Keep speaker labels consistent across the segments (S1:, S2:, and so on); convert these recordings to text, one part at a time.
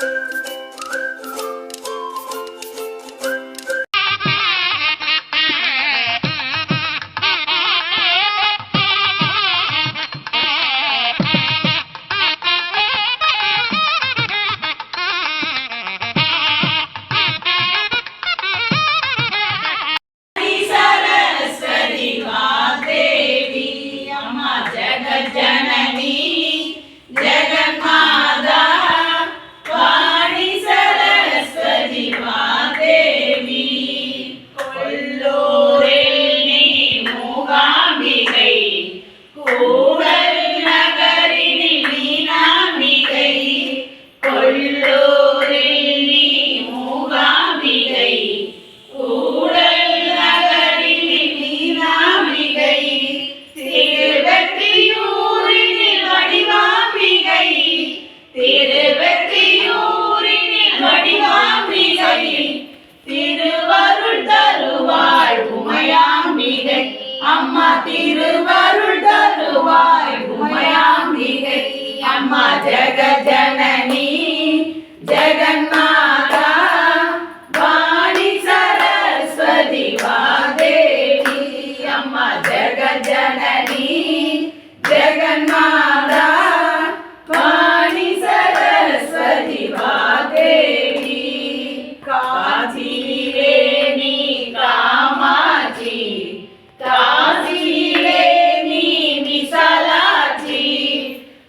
S1: Thank you. திருவெற்றியூரினில் Vadivambigai திருவருள் தருவாள் உமையாம்பிகை. அம்மா திருவருள் தருவாள் உமையாம்பிகை. அம்மா ஜெகஜ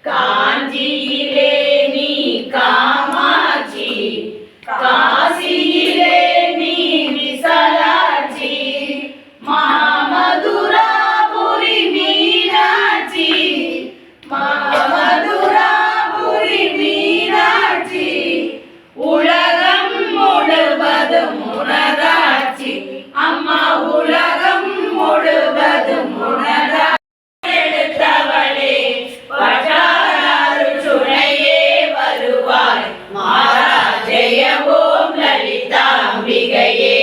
S1: கா ஓம் லலிதாம்பிகையே